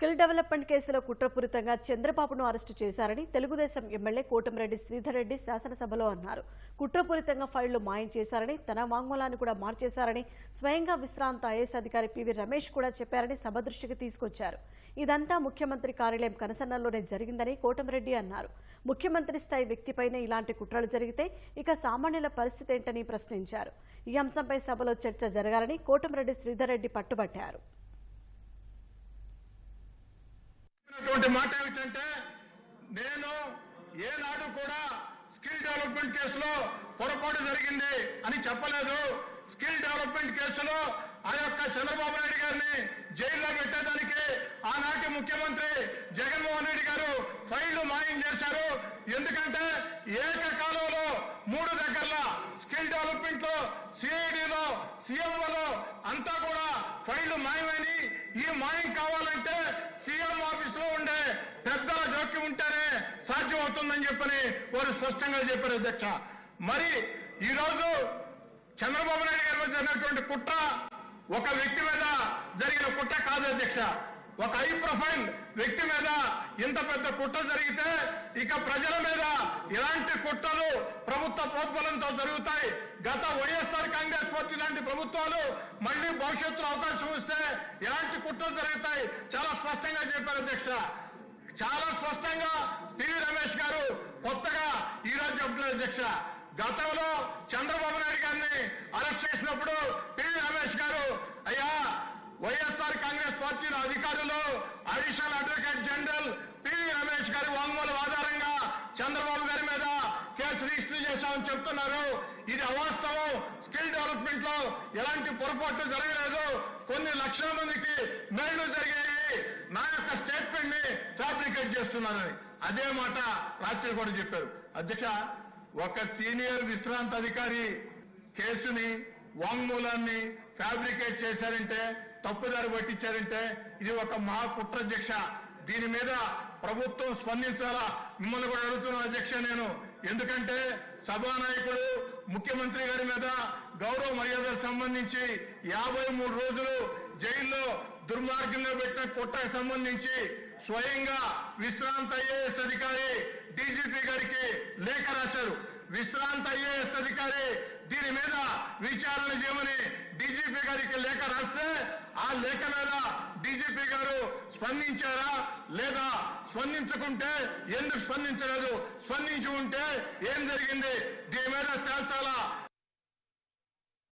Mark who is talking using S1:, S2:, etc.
S1: Skill development కేసులో కుట్రపూరితంగా చంద్రబాబును అరెస్టు చేశారని తెలుగుదేశం ఎమ్మెల్యే కోటమిరెడ్డి శ్రీధర్ రెడ్డి శాసనసభలో అన్నారు. కుట్రపూరితంగా ఫైళ్ళు మాయం చేశారని తన వాంగ్మూలాన్ని కూడా మార్చేశారని స్వయంగా విశ్రాంత ఐఏఎస్ అధికారి పివి రమేష్ కూడా చెప్పారని సభ దృష్టికి తీసుకొచ్చారు. ఇదంతా ముఖ్యమంత్రి కార్యాలయం కనసన్నల్లోనే జరిగిందని కోటమిరెడ్డి అన్నారు. ముఖ్యమంత్రి స్థాయి వ్యక్తిపైనే ఇలాంటి కుట్రలు జరిగితే ఇక సామాన్యుల పరిస్థితి ఏంటని ప్రశ్నించారు. ఈ అంశంపై సభలో చర్చ జరగాలని కోటమిరెడ్డి శ్రీధర్ రెడ్డి పట్టుబట్టారు.
S2: చెప్పినటువంటి మాట ఏమిటంటే నేను ఏనాడు కూడా స్కిల్ డెవలప్మెంట్ కేసులో పొరపాటు జరిగింది అని చెప్పలేదు. స్కిల్ డెవలప్మెంట్ కేసులో ఆ యొక్క చంద్రబాబు నాయుడు గారిని జైల్లో పెట్టేదానికి ఆనాటి ముఖ్యమంత్రి జగన్మోహన్ రెడ్డి గారు ఫైళ్ళు మాయం చేశారు. ఎందుకంటే ఏకకాలంలో మూడు దగ్గరల స్కిల్ డెవలప్మెంట్లో సిఐడిలో సిఎంఓలో అంతా కూడా ఫైళ్ళు మాయమని ఈ మాయం కావాలంటే ఉంటేనే సాధ్యం అవుతుందని చెప్పని వారు స్పష్టంగా చెప్పారు అధ్యక్ష. మరి ఈ రోజు చంద్రబాబు నాయుడు గారి మీద జరిగినటువంటి కుట్ర ఒక వ్యక్తి మీద జరిగిన కుట్ర కాదు అధ్యక్ష. ఒక హై ప్రొఫైల్ వ్యక్తి మీద ఇంత పెద్ద కుట్ర జరిగితే ఇక ప్రజల మీద ఇలాంటి కుట్రలు ప్రభుత్వ ప్రోద్బలంతో జరుగుతాయి. గత వైఎస్ఆర్ కాంగ్రెస్ పార్టీ లాంటి ప్రభుత్వాలు మళ్ళీ భవిష్యత్తులో అవకాశం ఇస్తే ఎలాంటి కుట్రలు జరుగుతాయి. చాలా స్పష్టంగా చెప్పారు అధ్యక్ష. చాలా స్పష్టంగా పివి రమేష్ గారు కొత్తగా ఈ రోజు అధ్యక్ష గతంలో చంద్రబాబు నాయుడు గారిని అరెస్ట్ చేసినప్పుడు టీవీ రమేష్ గారు అయ్యా వైఎస్ఆర్ కాంగ్రెస్ పార్టీ అధికారులు additional advocate general PV Ramesh గారి వాంగ్మూలం ఆధారంగా చంద్రబాబు గారి మీద కేసు రిజిస్టర్ చేశామని చెప్తున్నారు. ఇది అవాస్తవం. స్కిల్ డెవలప్మెంట్లో ఎలాంటి పొరపాట్లు జరగలేదు. కొన్ని లక్షల మందికి మేళ్ళు జరిగాయి. నా యొక్క స్టేట్మెంట్ ఫ్యాబ్రికేట్ చేస్తున్నారని అదే మాట రాత్రి కూడా చెప్పారు. అధ్యక్ష ఒక సీనియర్ విశ్రాంత అధికారి కేసుని వాంగ్మూలాన్ని ఫ్యాబ్రికేట్ చేశారంటే తప్పుదారి పట్టించారంటే ఇది ఒక మహా దీని మీద ప్రభుత్వం స్పందించాలా? మిమ్మల్ని కూడా అడుగుతున్నాను అధ్యక్ష నేను. ఎందుకంటే సభానాయకుడు ముఖ్యమంత్రి గారి మీద గౌరవ మర్యాదలకు సంబంధించి యాభై మూడు రోజులు జైల్లో దుర్మార్గంగా పెట్టిన కుట్రకు సంబంధించి స్వయంగా విశ్రాంత ఐఏఎస్ అధికారి డీజీపీ గారికి లేఖ రాశారు. విశ్రాంత ఐఏఎస్ అధికారి దీని మీద విచారణ చేయమని డీజీపీ గారికి లేఖ రాస్తే ఆ లేఖ మీద డీజీపీ గారు స్పందించారా లేదా స్పందించకుంటే ఎందుకు స్పందించలేదు? స్పందించి ఉంటే ఏం జరిగింది? దీని మీద తేల్చాలా?